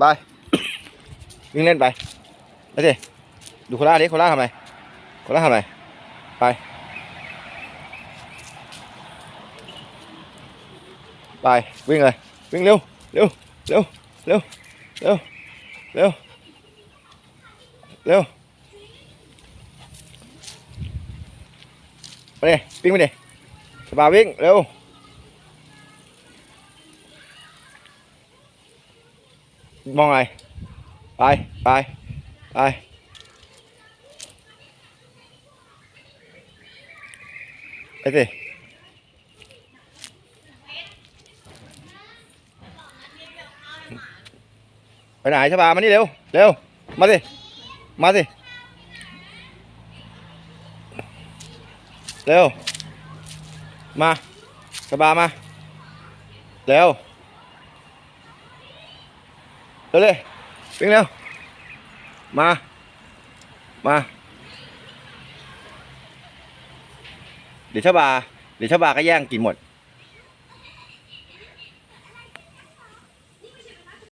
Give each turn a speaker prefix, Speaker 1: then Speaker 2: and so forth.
Speaker 1: ไป วิ่งเล่นไปไปสิดูโคราชดิโคราชทำอะไรโคราชทำอะไรไป ไป วิ่งเลย วิ่งเร็ว เร็ว เร็ว เร็ว เร็ว เร็ว เร็วไปดิวิ่งไปดิสบายวิ่ง เร็ว มองไงไปไปไปไปสิไปไหนชบามานี่เร็วเร็วมาสิมาสิเร็วมาชบามาเร็ว เร็วเลยวิ่งเร็วมา มาเดี๋ยวชบาเดี๋ยวชบาก็แย่งกินหมด